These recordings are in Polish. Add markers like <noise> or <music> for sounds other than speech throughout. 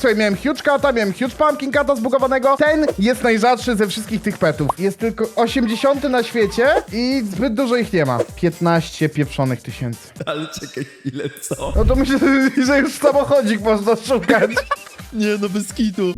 Słuchaj, miałem huge kata, miałem huge pumpkin kata zbugowanego. Ten jest najrzadszy ze wszystkich tych petów. Jest tylko 80 na świecie i zbyt dużo ich nie ma. 15 pieprzonych tysięcy. Ale czekaj chwilę, co? No to myślę, że już samochodzik można szukać. <laughs> Nie no, bez kitu.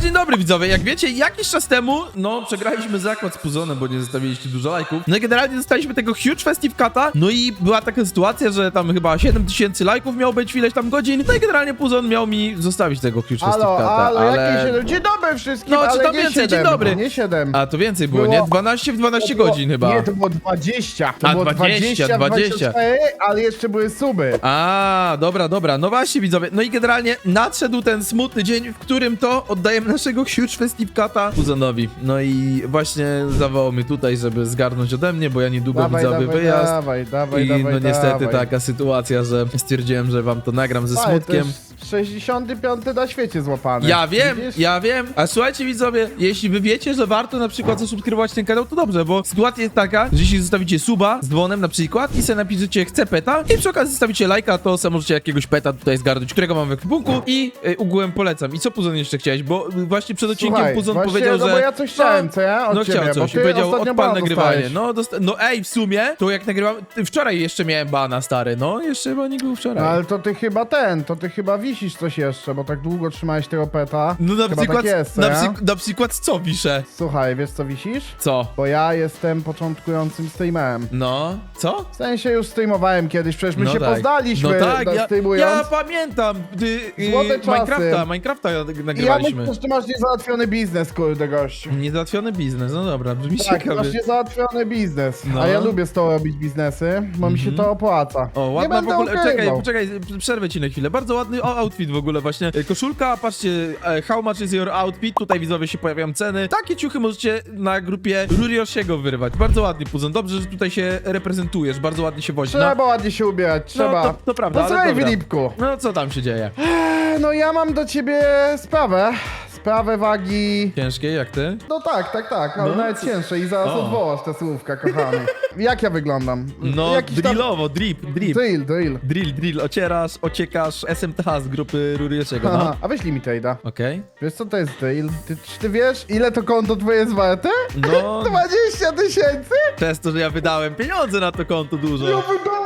Dzień dobry widzowie, jak wiecie, jakiś czas temu, no, przegraliśmy zakład z Puzonem, bo nie zostawiliście dużo lajków. No i generalnie dostaliśmy tego huge festive kata, no i była taka sytuacja, że tam chyba 7000 lajków miało być w ileś tam godzin, no i generalnie Puzon miał mi zostawić tego huge festive Halo, kata, halo, ale... jakie 7? Dzień dobry wszystkim, No, czy ale tam nie więcej? 7, Dzień dobry. Nie 7. A, to więcej było, Było- nie? 12 w 12 godzin chyba. Nie, to było 20. To A, było 20, 20, 20. 24, ale jeszcze były suby. A, dobra, dobra. No właśnie, widzowie. No i generalnie nadszedł ten smutny dzień, w którym to oddajemy naszego huge festive kata Puzonowi. No i właśnie zawołał mnie tutaj, żeby zgarnąć ode mnie, bo ja niedługo Dawaj, widzowy dawaj, wyjazd. dawaj, dawaj, I dawaj, no niestety dawaj. taka sytuacja, że stwierdziłem, że wam to nagram ze Słuchaj, smutkiem. To jest 65 na świecie złapany. Ja wiem, Widzisz? ja wiem. A słuchajcie widzowie, jeśli wy wiecie, że warto na przykład zasubskrybować ten kanał, to dobrze, bo sytuacja jest taka, że jeśli zostawicie suba z dzwonem na przykład i sobie napiszecie chcę peta i przy okazji zostawicie lajka, to sobie możecie jakiegoś peta tutaj zgarnąć, którego mam w ekwipunku i y, ogółem polecam. I co Puzon jeszcze chciałeś? Bo właśnie przed odcinkiem Puzon właśnie, powiedział, no że... bo ja coś chciałem, co ja? Od No ciebie, chciał bo coś, ty powiedział odpal nagrywanie. No, dosta- no ej, w sumie, to jak nagrywam... ty Wczoraj jeszcze miałem bana, stary, no, jeszcze chyba nie był wczoraj. No ale to ty chyba ten, to ty chyba wisisz coś jeszcze, bo tak długo trzymałeś tego peta. No na chyba przykład, tak jest, na, ja? na przykład co piszę? Słuchaj, wiesz co wisisz? Co? Bo ja jestem początkującym streamerem. No, co? W sensie już streamowałem kiedyś, przecież my no się tak. poznaliśmy no tak, ja, streamując. ja pamiętam, gdy y, Złote czasy. Minecrafta, Minecrafta I ja nagrywaliśmy. myślę, że masz niezałatwiony biznes, kurde gościu. Niezałatwiony biznes, no dobra, brzmi Tak, ciekawie. masz niezałatwiony biznes. No. A ja lubię z tobą robić biznesy, bo mi się to opłaca. O, Nie ładna w będę ogóle, czekaj, ukrywał. poczekaj, przerwę ci na chwilę. Bardzo ładny o, outfit w ogóle właśnie. E, Koszulka, patrzcie, e, how much is your outfit? Tutaj widzowie się pojawiają ceny. Takie ciuchy możecie na grupie Ruriosiego wyrwać. Bardzo ładny Puzon, dobrze, że tutaj się reprezentujesz, bardzo ładnie się wozi. No, Trzeba ładnie się ubierać, trzeba. to- to prawda, No ale słuchaj, dobra. Filipku. no co tam się dzieje? No ja mam do ciebie sprawę. Sprawę wagi. Ciężkie, jak ty? No tak, tak, tak, ale No. nawet cięższe i zaraz O. odwołasz te słówka, kochany. Jak ja wyglądam? No, Jakiś tam- drillowo, drip, drip. Drill, drill. Drill, drill, ocierasz, ociekasz SMTH z grupy Ruriosiego, no. Aha, a wyślij mi trade'a. Okej. Wiesz co to jest drill? Ty, czy ty wiesz, ile to konto twoje jest warte? No, <laughs> 20 tysięcy? przez to, że ja wydałem pieniądze na to konto dużo. Ja wydałem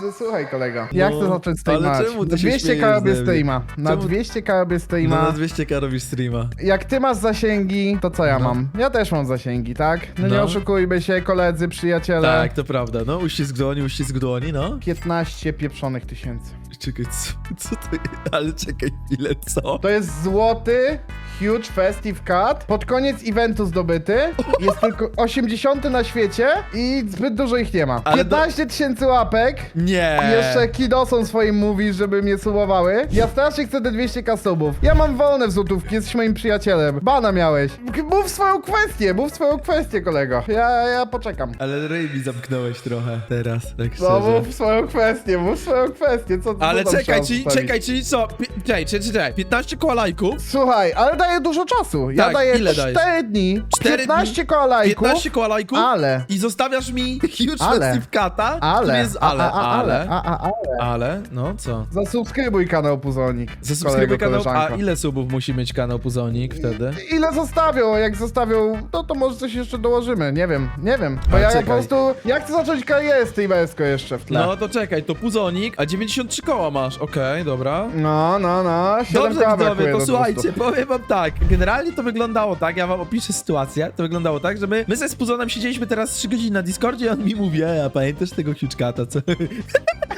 pieniądze! Słuchaj, kolega. Ja No, chcę zacząć ale streamować. czemu ty Na się 200 śmiejesz k robię ze mnie? streama. Na Czemu- 200 k robię No streama. na 200k robisz streama. Jak ty masz zasięgi, to co ja No. mam? Ja też mam zasięgi, tak? No, nie No. oszukujmy się, koledzy, przyjaciele. Tak, to prawda. No, uścisk dłoni, uścisk dłoni, no. 15 pieprzonych tysięcy. Czekaj, co, co? <laughs> Ale czekaj chwilę, co? To jest złoty Huge Festive Cut. Pod koniec eventu zdobyty. Jest tylko <laughs> 80 na świecie i zbyt dużo ich nie ma. Ale 15 tysięcy łapek. Nie! Jeszcze Kidoson swoim mówi, żeby mnie subowały. Ja strasznie chcę te 200 subów. Ja mam wolne w złotówki, jesteś moim przyjacielem. Bana miałeś. Mów swoją kwestię, mów swoją kwestię, kolego. Ja, ja poczekam. Ale ryj mi zamknąłeś trochę teraz, tak No, szczerze. mów swoją kwestię, mów swoją kwestię. Co, co Ale tam czekaj, czyli, czekaj, czyli co? Pi- Czekaj, czekaj, czekaj. 15 koła lajków, Słuchaj, ale daję dużo czasu. Ja Tak, daję ile 4 dajesz? dni, Cztery 15 dni, koła lajków, 15 koła lajków ale, i zostawiasz mi <laughs> huge Ale. kata, ale, jest ale, a, a, ale, a, a, ale. ale, no co? Zasubskrybuj kanał Puzonik. Zasubskrybuj kolego, kanał, a koleżanko. ile subów musi mieć kanał Puzonik wtedy? Ile zostawią? Jak zostawią, no to może coś jeszcze dołożymy. Nie wiem, nie wiem. Bo Ale ja, czekaj. po prostu, ja chcę zacząć karierę streamersko jeszcze w tle. No to czekaj, to Puzonik, a 93 koła masz, okej, dobra. No, no, no. siedem Dobrze koła widzowie, brakuje to do słuchajcie, 200. powiem wam tak, generalnie to wyglądało tak, ja wam opiszę sytuację, to wyglądało tak, że my, my ze Spuzonem siedzieliśmy teraz 3 godziny na Discordzie i on mi mówi, ej, a pamiętasz tego huczkata, co? <laughs>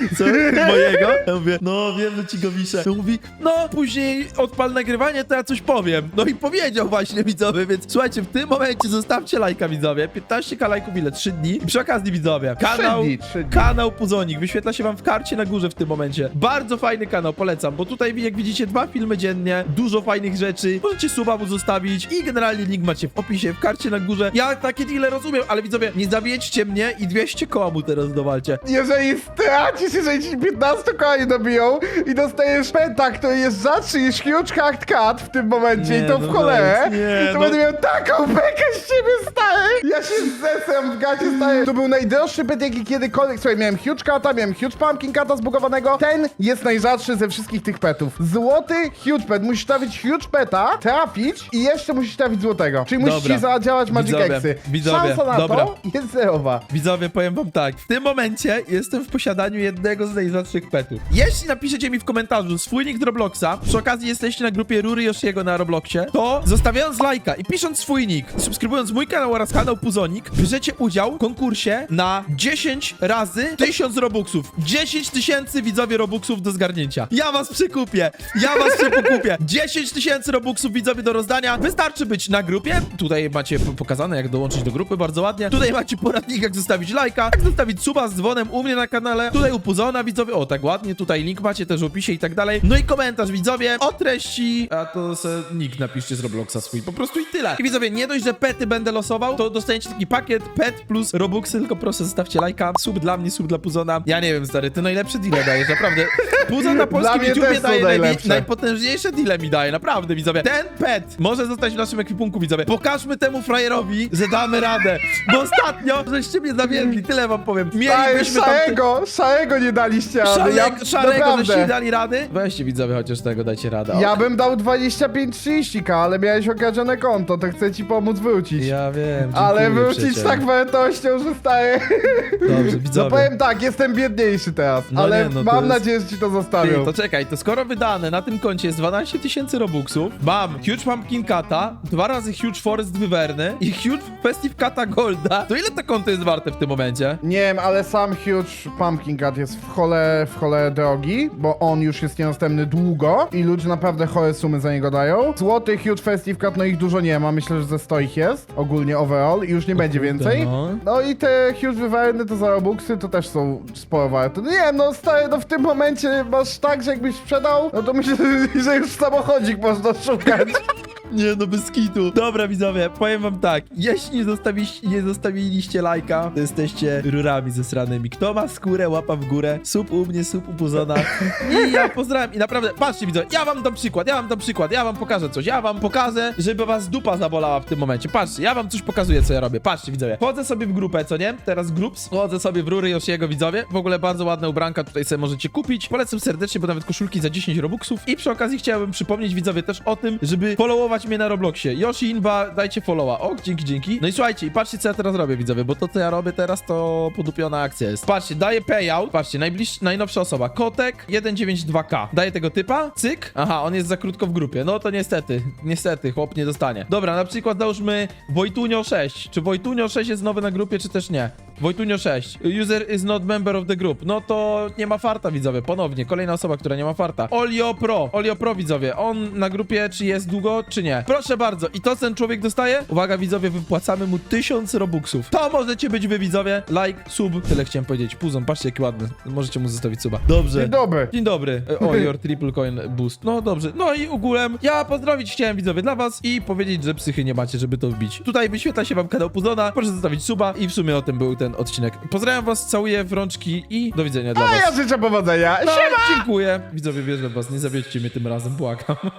<laughs> Co? Mojego? Ja mówię, no wiem, że ci go wiszę. To mówi, no później odpal nagrywanie, to ja coś powiem. No i powiedział właśnie widzowie, więc słuchajcie, w tym momencie zostawcie lajka widzowie, 15k lajków ile? 3 dni? I przy okazji widzowie, kanał, dni, trzy dni. kanał Puzonik, wyświetla się wam w karcie na górze w tym momencie. Bardzo fajny kanał, polecam, bo tutaj jak widzicie dwa filmy dziennie, dużo fajnych rzeczy, możecie suba mu zostawić i generalnie link macie w opisie, w karcie na górze. Ja takie deale rozumiem, ale widzowie, nie zawiedźcie mnie i 200 koła mu teraz dowalcie. Jeżeli stracisz Zobaczysz, jeżeli ci 15 koni dobiją i dostajesz penta, który jest rzadszy niż Huge Hacked Cat w tym momencie Nie, i to no w cholerę, weź, nie, to no. będę miał taką bekę z ciebie, stary! Ja się zesram w gacie, stary. To był najdroższy pet, jaki kiedykolwiek... Słuchaj, miałem Huge Cata, miałem Huge Pumpkin Cata zbugowanego. Ten jest najrzadszy ze wszystkich tych petów. Złoty Huge Pet. Musisz trafić Huge Peta, trafić i jeszcze musisz trafić złotego. Czyli musisz Dobra. ci zadziałać Magic Widzowie, Exy. widzowie, Szansa na dobra. to jest zerowa. Widzowie, powiem wam tak. W tym momencie jestem w posiadaniu jednego z najrzadszych petów. Jeśli napiszecie mi w komentarzu swój nick Robloxa, przy okazji jesteście na grupie Rury Yoshiego na Robloxie, to zostawiając lajka i pisząc swój nick, subskrybując mój kanał oraz kanał Puzonik, bierzecie udział w konkursie na 10 razy 1000 Robuxów. 10 tysięcy widzowie Robuxów do zgarnięcia. Ja was przykupię! Ja was przykupię! <laughs> 10 tysięcy Robuxów widzowie do rozdania. Wystarczy być na grupie. Tutaj macie pokazane, jak dołączyć do grupy, bardzo ładnie. Tutaj macie poradnik, jak zostawić lajka, jak zostawić suba z dzwonem u mnie na kanale. Tutaj u Puzona widzowie, o tak ładnie. Tutaj link macie też w opisie i tak dalej. No i komentarz widzowie o treści, a to se nick napiszcie z Robloxa swój. Po prostu i tyle. I widzowie, nie dość, że pety będę losował, to dostaniecie taki pakiet pet plus Robuxy, tylko proszę zostawcie lajka. Sub dla mnie, sub dla Puzona. Ja nie wiem, stary, ty najlepsze deale dajesz, naprawdę. Puzon na <laughs> polskim YouTubie daje najlepsze. najpotężniejsze deale mi daje, naprawdę, widzowie. Ten pet może zostać w naszym ekwipunku, widzowie. Pokażmy temu frajerowi, że damy radę. Bo ostatnio żeście mnie zawiedli, tyle wam powiem. Mielibyśmy tam... szarego, szarego nie daliście, ale Szarego, ja, żeście dali rady? Weźcie widzowie chociaż tego, dajcie radę. Ja bym dał 25-30k, ale miałeś okradzione konto, to chcę ci pomóc wrócić. Ja wiem, ale wrócić tak wartością, że staję. Dobrze, No widzowie. powiem tak, jestem biedniejszy teraz, No ale nie, no to mam jest- nadzieję, że ci to Ty, zostawią. to czekaj, to skoro wydane na tym koncie jest 12 tysięcy robuxów, mam Huge Pumpkin Cata, dwa razy Huge Forest Wyverny i Huge Festive Cata Golda, to ile to konto jest warte w tym momencie? Nie wiem, ale sam Huge Pumpkin Cat jest w chole, w chole drogi, bo on już jest niedostępny długo i ludzie naprawdę chore sumy za niego dają. Złoty Huge Festive Cat, no ich dużo nie ma, myślę, że ze 100 ich jest, ogólnie overall i już nie będzie więcej. no. No i te Huge Wyverny to za Robuxy to też są sporo warte. No nie wiem, no stary, no w tym momencie masz tak, że jakbyś sprzedał, no to myślę, <laughs> że już samochodzik można szukać. Nie no, bez kitu. Dobra, widzowie, powiem wam tak. Jeśli nie, zostawiliście, nie zostawiliście lajka, to jesteście rurami zesranymi. Kto ma skórę, łapa w górę. Sub u mnie, sub u Puzona. I ja pozdrawiam. I naprawdę, patrzcie, widzowie, ja wam dam przykład, ja wam dam przykład, ja wam pokażę coś. Ja wam pokażę, żeby was dupa zabolała w tym momencie. Patrzcie, ja wam coś pokazuję, co ja robię. Patrzcie, widzowie. Wchodzę sobie w grupę, co nie? Teraz groups. Wchodzę sobie w rury Josiego, widzowie. W ogóle bardzo ładne ubranka tutaj sobie możecie kupić. Polecam serdecznie, bo nawet koszulki za 10 robuxów. I przy okazji chciałbym przypomnieć, widzowie, też o tym, żeby followować mnie na Robloxie. Yoshi Inba, dajcie followa. O, dzięki, dzięki. No i słuchajcie, i patrzcie, co ja teraz robię, widzowie, bo to, co ja robię teraz, to podupiona akcja jest. Patrzcie, daję payout. Patrzcie, najbliższa, najnowsza osoba. Kotek 192k. Daję tego typa. Cyk. Aha, on jest za krótko w grupie. No to niestety, niestety, chłop nie dostanie. Dobra, na przykład załóżmy Wojtunio 6. Czy Wojtunio 6 jest nowy na grupie, czy też nie? Wojtunio 6. User is not member of the group. No to nie ma farta, widzowie. Ponownie, kolejna osoba, która nie ma farta. Olio Pro. Olio Pro, widzowie. On na grupie, czy jest długo, czy nie? Proszę bardzo. I to ten człowiek dostaje? Uwaga, widzowie, wypłacamy mu 1000 robuxów. To możecie być wy, widzowie. Like, sub. Tyle chciałem powiedzieć. Puzon, patrzcie, jaki ładny. Możecie mu zostawić suba. Dobrze. Dzień dobry. Dzień dobry. <laughs> O, your triple coin boost. No dobrze. No i ogółem ja pozdrowić chciałem widzowie dla was i powiedzieć, że psychy nie macie, żeby to wbić. Tutaj wyświetla się wam kanał Puzona. Proszę zostawić suba i w sumie o tym był ten odcinek. Pozdrawiam was, całuję w rączki i do widzenia dla A was. ja życzę powodzenia. No, Siema! dziękuję. Widzowie, wierzę w was. Nie zawiedźcie mnie tym razem, błagam. <laughs>